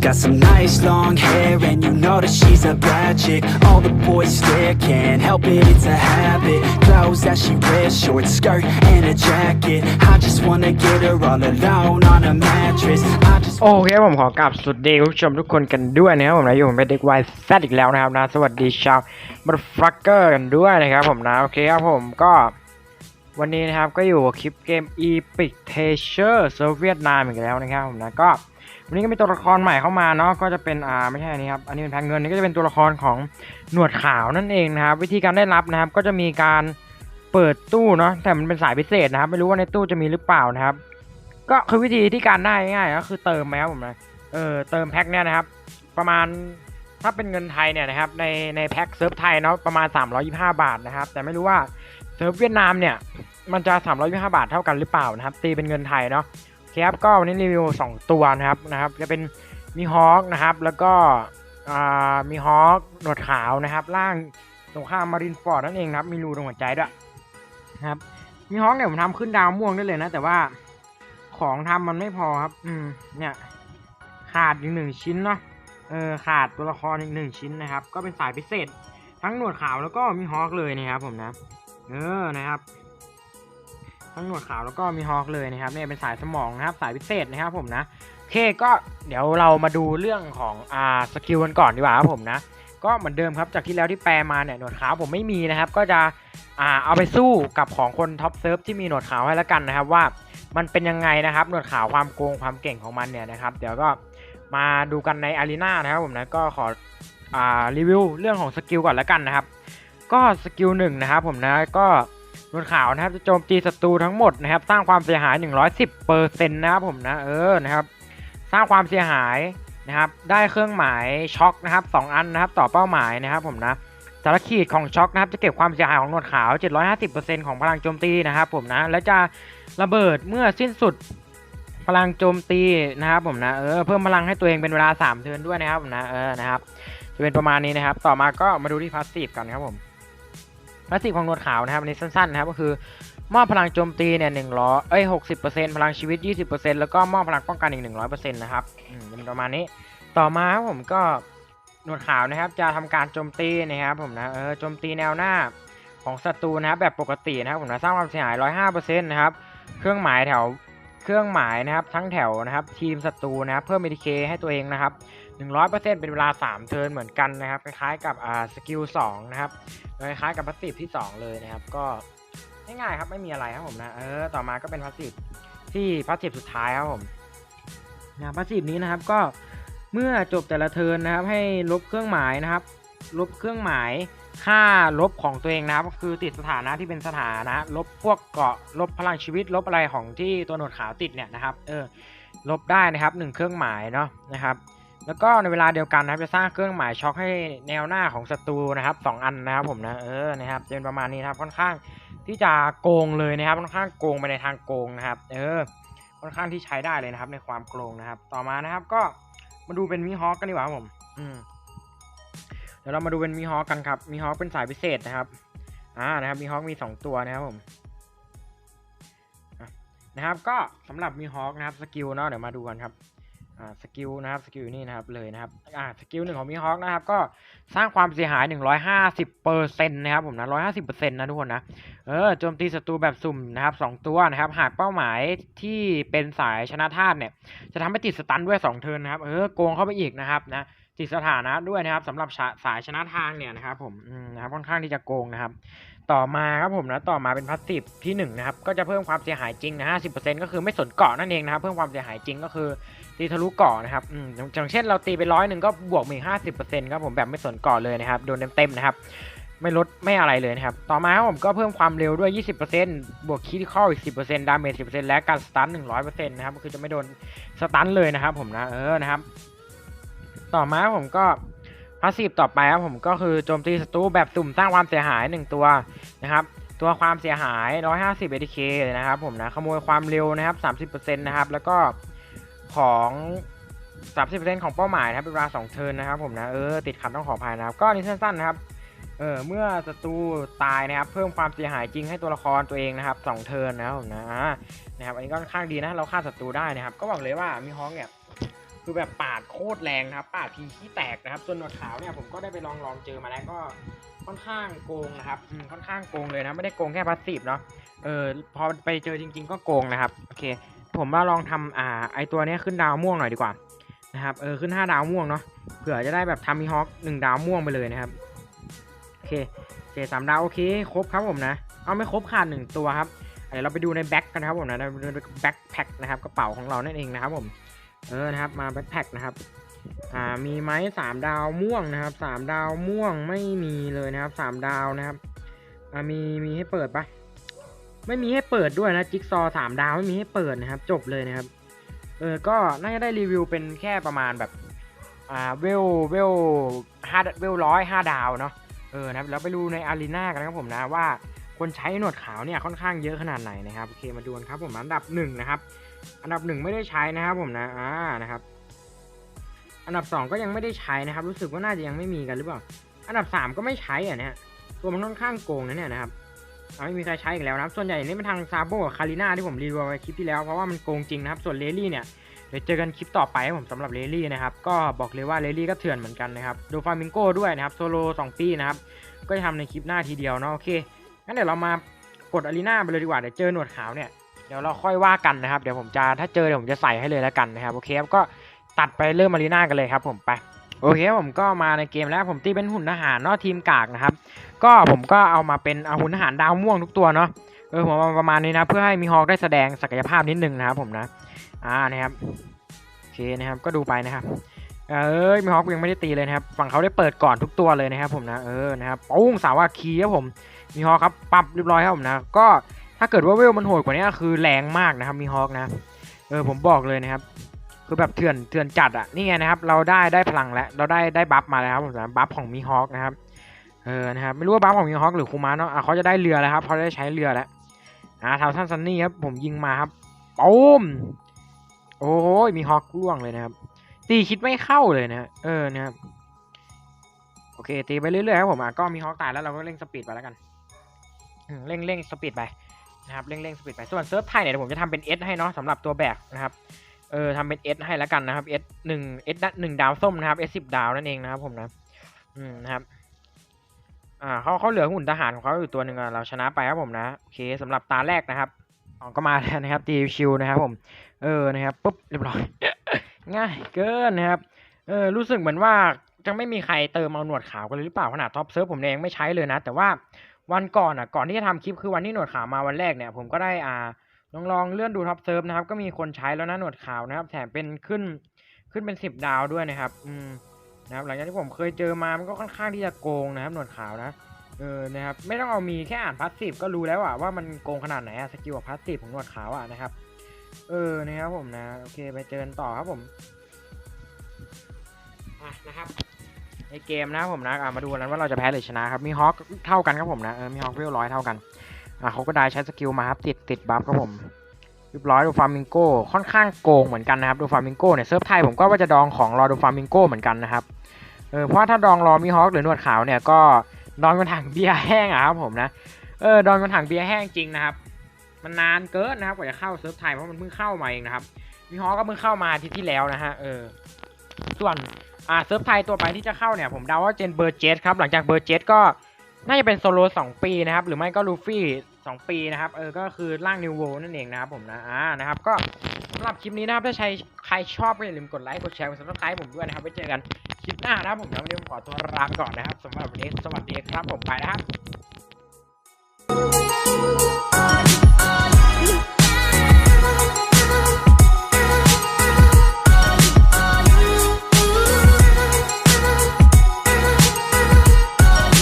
got some nice long hair and you know that she's a bad chick All the boys stare, can't help it, it's a habit Clothes that she wears, short skirt and a jacket I just wanna get her all alone on a mattress I just โอเคผมขอกราบสวัสดีคุณผู้ชมทุกคนกันด้วยนะครับผมนะอยู่ผมเป็นเด็กวัยแซดอีกแล้วนะครับนะสวัสดีชาวบัตฟลักเกอร์กันด้วยนะครับผมนะโอเคครับผมก็วันนี้นะครับก็อยู่กับคลิปเกม Epic t e a s u r e เซิร์ฟเวียดนามอีกแล้วนะครับผมนะก็ วันนี้ก็มีตัวละครใหม่เข้ามาเนาะก็จะเป็นอ่าไม่ใช่อันนี้ครับอันนี้เป็นแพงเงินนี่ก็จะเป็นตัวละครของหนวดขาวนั่นเองนะครับ วิธีการได้รับนะครับ ก็จะมีการเปิดตู้เนาะแต่มันเป็นสายพิเศษนะครับ ไม่รู้ว่าในตู้จะมีหรือเปล่านะครับ ก็คือวิธีที่การได้ง่ายก็คือเติมไหมครับผมนะเออเติมแพ็คเนี่ยนะครับ ประมาณถ้าเป็นเงินไทยเนี่ยนะครับในในแพ็คเซิร์ฟไทยเนาะประมาณ 325 บาทนะครับ แต่ไม่รู้ว่าเซิร์ฟเวียดนามเนี่ยมันจะ 325 บาทเท่ากันหรือเปล่านะครับ ตีเป็นเงินไทยเนาะ คครับก็วันนี้รีวิว 2 ตัวนะครับนะครับจะเป็นมีฮอคนะครับแล้วก็มีฮอคหนวดขาวนะครับ ล่างตรงข้ามมารินฟอร์ดนั่นเองครับ มีรูตรงหัวใจด้วยนะครับ มีฮอคเนี่ยผมทำขึ้นดาวม่วงได้เลยนะ แต่ว่าของทำมันไม่พอครับ อืม เนี่ย ขาดอีกหนึ่งชิ้นเนาะเออขาดตัวละครอีกหนึ่งชิ้นนะครับ ก็เป็นสายพิเศษ ทั้งหนวดขาวแล้วก็มีฮอคเลยนะครับผมนะ เออนะครับ ทั้งหนวดขาวแล้วก็มีฮอคเลยนะครับเนี่ยเป็นสายสมองนะครับสายพิเศษนะครับผมนะโอเคก็เดี๋ยวเรามาดูเรื่องของอ่าสกิลกันก่อนดีกว่าครับผมนะก็เหมือนเดิมครับจากที่แล้วที่แปลมาเนี่ยหนวดขาวผมไม่มีนะครับ ก็จะอ่าเอาไปสู้กับของคนท็อปเซิร์ฟที่มีหนวดขาวให้แล้วกันนะครับว่ามันเป็นยังไงนะครับหนวดขาวความโกงความเก่งของมันเนี่ยนะครับ เดี๋ยวก็มาดูกันในอารีนานะครับผมนะก็ขออ่ารีวิวเรื่องของสกิลก่อนแล้วกันนะครับ ก็สกิลหนึ่งนะครับผมนะก็ นวดขาวนะครับจะโจมตีศัตรูทั้งหมดนะครับ สร้างความเสียหาย 110เปอร์เซ็นต์นะครับผมนะเออนะครับ สร้างความเสียหายนะครับ ได้เครื่องหมายช็อคนะครับสองอันนะครับ ต่อเป้าหมายนะครับผมนะแต่ละขีดของช็อคนะครับจะเก็บความเสียหายของหนวดขาว 750%ของพลังโจมตีนะครับผมนะและจะระเบิดเมื่อสิ้นสุดพลังโจมตีนะครับผมนะเออเพิ่มพลังให้ตัวเองเป็นเวลา 3 เทิร์นด้วยนะครับผมนะเออนะครับจะเป็นประมาณนี้นะครับ ต่อมาก็มาดูที่พาสซีฟกันครับผม พาสซีฟของหนวดขาวนะครับอันนี้สั้นๆนะครับก็คือมอบพลังโจมตีเนี่ยหนึ่งร้อยเอ้ยหกสิบเปอร์เซ็นต์พลังชีวิตยี่สิบเปอร์เซ็นต์แล้วก็มอบพลังป้องกันอีกหนึ่งร้อยเปอร์เซ็นต์นะครับอืมเป็นประมาณนี้ต่อมาครับผมก็หนวดขาวนะครับจะทำการโจมตีนะครับผมนะเออโจมตีแนวหน้าของศัตรูนะครับแบบปกตินะครับผมนะสร้างความเสียหาย105%นะครับเครื่องหมายแถวเครื่องหมายนะครับทั้งแถวนะครับทีมศัตรูนะครับเพิ่ม ATK ให้ตัวเองนะครับ 100%เป็นเวลา 3 เทิร์นเหมือนกันนะครับคล้ายๆกับอ่าสกิล2นะครับคล้ายๆกับพาสซีฟที่ 2 เลยนะครับ ก็ง่ายๆครับไม่มีอะไรครับผมนะเออต่อมาก็เป็นพาสซีฟที่พาสซีฟสุดท้ายครับผมนะพาสซีฟนี้นะครับก็เมื่อจบแต่ละเทิร์นนะครับ ให้ลบเครื่องหมายนะครับ ลบเครื่องหมายค่าลบของตัวเองนะครับก็คือติดสถานะที่เป็นสถานะ ลบพวกเกาะลบพลังชีวิต ลบอะไรของที่ตัวหนวดขาวติดเนี่ยนะครับเออลบได้นะครับหนึ่งเครื่องหมายเนาะนะครับ แล้วก็ในเวลาเดียวกันนะครับจะสร้างเครื่องหมายช็อคให้แนวหน้าของศัตรูนะครับสองอันนะครับผมนะเออนะครับจะเป็นประมาณนี้นะครับค่อนข้างที่จะโกงเลยนะครับค่อนข้างโกงไปในทางโกงนะครับ เออ ค่อนข้างที่ใช้ได้เลยนะครับ ในความโกงนะครับ ต่อมานะครับก็มาดูเป็นมิฮอคกันดีกว่าครับผม อืมเดี๋ยวเรามาดูเป็นมิฮอคกันครับมิฮอคเป็นสายพิเศษนะครับอ่านะครับมิฮอคมีสองตัวนะครับผมนะครับก็สำหรับมิฮอคนะครับสกิลเนาะเดี๋ยวมาดูกันครับ สกิลนะครับสกิลนี่นะครับเลยนะครับอ่าสกิลหนึ่งของมิฮอคนะครับก็สร้างความเสียหาย 150เปอร์เซ็นต์นะครับผมนะ150เปอร์เซ็นต์นะทุกคนนะเออโจมตีศัตรูแบบสุ่มนะครับสองตัวนะครับหากเป้าหมายที่เป็นสายชนะธาตุเนี่ยจะทำให้ติดสตันด้วย 2 เทิร์นนะครับเออโกงเข้าไปอีกนะครับนะ ติดสถานะด้วยนะครับสำหรับสายชนะทางเนี่ยนะครับผมนะครับค่อนข้างที่จะโกงนะครับ ต่อมาครับผมนะต่อมาเป็นพาสซีฟที่1นะครับก็จะเพิ่มความเสียหายจริงนะ50%ก็คือไม่สนเกาะนั่นเองนะครับเพิ่มความเสียหายจริงก็คือตีทะลุเกาะนะครับอย่างเช่นเราตีไปร้อยหนึ่งก็บวกมาอีก50%ครับผมแบบไม่สนเกาะเลยนะครับโดนเต็มๆนะครับไม่ลดไม่อะไรเลยนะครับ ต่อมาครับผมก็เพิ่มความเร็วด้วย 20%บวกคิดข้ออีก 10%ดาเมจ10%และการสตัน100%นะครับก็คือจะไม่โดนสตันเลยนะครับผมนะเออนะครับ ต่อมาผมก็พาสซีฟต่อไปครับผมก็คือโจมตีศัตรูแบบสุ่มสร้างความเสียหาย 1 ตัวนะครับ ตัวความเสียหาย 150 ATK เลยนะครับผมนะขโมยความเร็วนะครับ 30%นะครับแล้วก็ของ 30%ของเป้าหมายนะครับเป็นเวลา2เทิร์นนะครับผมนะเออติดขัดต้องขออภัยนะครับ ก็นนี้สั้นๆนะครับเออเมื่อศัตรูตายนะครับ เพิ่มความเสียหายจริงให้ตัวละครตัวเองนะครับสองเทิร์นนะครับผมนะนะครับอันนี้ก็ค่อนข้างดีนะเราฆ่าศัตรูได้นะครับ ก็บอกเลยว่ามีฮองเนี่ย คือแบบปาดโคตรแรงนะครับ ปาดทีขี้แตกนะครับส่วนหนวดขาวเนี่ยผมก็ได้ไปลองลองเจอมาแล้วก็ค่อนข้างโกงนะครับค่อนข้างโกงเลยนะไม่ได้โกงแค่พาสซีฟเนาะเออพอไปเจอจริง ๆ ก็โกงนะครับโอเค ผมมาลองทำอ่าไอตัวเนี้ยขึ้นดาวม่วงหน่อยดีกว่านะครับเออขึ้นห้าดาวม่วงเนาะเผื่อจะได้แบบทำมีฮอคหนึ่งดาวม่วงไปเลยนะครับโอเคเจสามดาวโอเคครบครับผมนะ เอาไม่ครบขาดหนึ่งตัวครับเดี๋ยวเราไปดูในแบ็คกันนะครับผมนะในแบ็คแพ็คนะครับกระเป๋าของเรานั่นเองนะครับผม เออนะครับมาแบ็คแพ็คนะครับอ่ามีไหมสามดาวม่วงนะครับสามดาวม่วงไม่มีเลยนะครับสามดาวนะครับอ่ามีมีให้เปิดปะไม่มีให้เปิดด้วยนะจิ๊กซอว์สามดาวไม่มีให้เปิดนะครับ จบเลยนะครับเออก็น่าจะได้รีวิวเป็นแค่ประมาณแบบอ่าเวลเวลห้าเวลร้อยห้าดาวเนาะเออนะครับแล้วไปดูในอารีนากันนะครับผมนะว่าคนใช้หนวดขาวเนี่ยค่อนข้างเยอะขนาดไหนนะครับโอเคมาดูกันครับผมอันดับหนึ่งนะครับ อันดับหนึ่งไม่ได้ใช้นะครับผมนะอ่านะครับ อันดับสองก็ยังไม่ได้ใช้นะครับ รู้สึกว่าน่าจะยังไม่มีกันหรือเปล่า อันดับสามก็ไม่ใช้อะเนี่ยตัวมันค่อนข้างโกงนะเนี่ยนะครับไม่มีใครใช้อีกแล้วนะครับ ส่วนใหญ่นี่เป็นทางซาโบกับคาริน่าที่ผมรีวิวไว้คลิปที่แล้วเพราะว่ามันโกงจริงนะครับ ส่วนเลลี่เนี่ยเดี๋ยวเจอกันคลิปต่อไปครับผมสำหรับเลลี่นะครับ ก็บอกเลยว่าเลลี่ก็เถื่อนเหมือนกันนะครับดูฟามิงโก้ด้วยนะครับโซโล2ปีนะครับ ก็จะทำในคลิปหน้าทีเดียวเนาะโอเคงั้นเดี๋ยวเรามากดอารีนาไปเลยดีกว่าเดี๋ยวเจอหนวดขาวเนี่ย เดี๋ยวเราค่อยว่ากันนะครับ เดี๋ยวผมจะถ้าเจอเดี๋ยวผมจะใส่ให้เลยแล้วกันนะครับโอเคครับก็ตัดไปเริ่มอารีนากันเลยครับ ผมไปโอเคผมก็มาในเกมแล้วผมตีเป็นหุ่นทหารเนาะทีมกากนะครับ ก็ผมก็เอามาเป็นเอาหุ่นทหารดาวม่วงทุกตัวเนาะเออผมมาประมาณนี้นะ เพื่อให้มีฮอกได้แสดงศักยภาพนิดนึงนะครับผมนะอ่านะครับโอเคนะครับก็ดูไปนะครับเอ้ยมีฮอกยังไม่ได้ตีเลยนะครับฝั่งเขาได้เปิดก่อนทุกตัวเลยนะครับผมนะเออนะครับปุ้งสาวาคีครับผมมีฮอกครับปรับเรียบร้อยครับผมนะก็ ถ้าเกิดว่าเวลมันโหดกว่านี้คือแรงมากนะครับมีฮอกนะ เออผมบอกเลยนะครับ คือแบบเถื่อนเถื่อนจัดอะนี่ไงนะครับ เราได้ได้พลังแล้ว เราได้ได้บัฟมาแล้วครับผมนะบัฟของมีฮอกนะครับ เออนะครับไม่รู้ว่าบัฟของมิฮอกหรือคูมาเนาะเขาจะได้เรือแล้วครับเขาได้ใช้เรือแล้วอ่าทาวซันซันนี่ครับผมยิงมาครับปุ้มโอ้ยมีฮอกล่วงเลยนะครับ ตีคิดไม่เข้าเลยนะเออนะครับโอเคตีไปเรื่อยๆครับผมอะก็มีฮอกตายแล้วเราก็เร่งสปีดไปแล้วกันเร่งเร่งสปีดไป นะครับเร่งเร่งสปีดไปส่วนเซิร์ฟไทยเนี่ยผมจะทำเป็น S ให้เนาะสำหรับตัวแบกนะครับเออทำเป็น S ให้แล้วกันนะครับ S หนึ่ง S หนึ่งดาวส้มนะครับ S สิบดาวนั่นเองนะครับผมนะอืมนะครับอ่าเขาเขาเหลือหุ่นทหารของเขาอยู่ตัวหนึ่งเราชนะไปครับผมนะโอเคสำหรับตาแรกนะครับอ๋อก็มาแล้วนะครับตีชิวนะครับผมเออนะครับปุ๊บเรียบร้อยง่ายเกินนะครับเออรู้สึกเหมือนว่าจะไม่มีใครเติมเอาหนวดขาวกันเลยหรือเปล่าขนาดท็อปเซิร์ฟผมเองไม่ใช้เลยนะ แต่ว่า วันก่อนอะก่อนที่จะทำคลิปคือวันที่หนวดขาวมาวันแรกเนี่ยผมก็ได้อ่าลองลองเลื่อนดูท็อปเซิร์ฟนะครับก็มีคนใช้แล้วนะหนวดขาวนะครับ แถมเป็นขึ้นขึ้นเป็นสิบดาวด้วยนะครับอืมนะครับหลังจากที่ผมเคยเจอมามันก็ค่อนข้างที่จะโกงนะครับหนวดขาวนะเออนะครับไม่ต้องเอามีแค่อ่านพาสซีฟก็รู้แล้วอะว่ามันโกงขนาดไหนอะสกิลกับพาสซีฟของหนวดขาวอะนะครับเออนะครับผมนะโอเคไปเจอกันต่อครับผมอะนะครับ ในเกมนะผมนะอะมาดูกันว่าเราจะแพ้หรือชนะครับมีฮอคเท่ากันครับผมนะเออมีฮอคเวลร้อยเท่ากันอะเขาก็ได้ใช้สกิลมาครับติดติดบัฟครับผมเรียบร้อยดูฟาร์มิงโก้ค่อนข้างโกงเหมือนกันนะครับดูฟาร์มิงโก้เนี่ยเซิร์ฟไทยผมก็ว่าจะดองของรอดูฟาร์มิงโก้เหมือนกันนะครับเออเพราะถ้าดองรอมีฮอคหรือหนวดขาวเนี่ยก็ดองกันถังเบียร์แห้งอะครับผมนะเออดองกันถังเบียร์แห้งจริงนะครับมันนานเกินนะครับกว่าจะเข้าเซิร์ฟไทยเพราะมันเพิ่งเข้ามาเองนะครับมีฮอคก็เพิ่งเข้ามาอาที่ที่แล้วนะฮะเออส่วน อ่าเซิร์ฟไทยตัวไปที่จะเข้าเนี่ยผมเดาว่าเจนเบอร์เจสครับหลังจากเบอร์เจสก็น่าจะเป็นโซโลสองปีนะครับ หรือไม่ก็ลูฟี่สองปีนะครับเออก็คือร่างนิวโวนั่นเองนะครับผมนะอ่านะครับก็สำหรับคลิปนี้นะครับถ้าใครใครชอบก็อย่าลืมกดไลค์กดแชร์กดซับสไครต์ผมด้วยนะครับไว้เจอกันคลิปหน้านะครับผมแล้ววันนี้ผมขอตัวลาไปก่อนนะครับสำหรับวันนี้สวัสดีครับผมไปนะครับ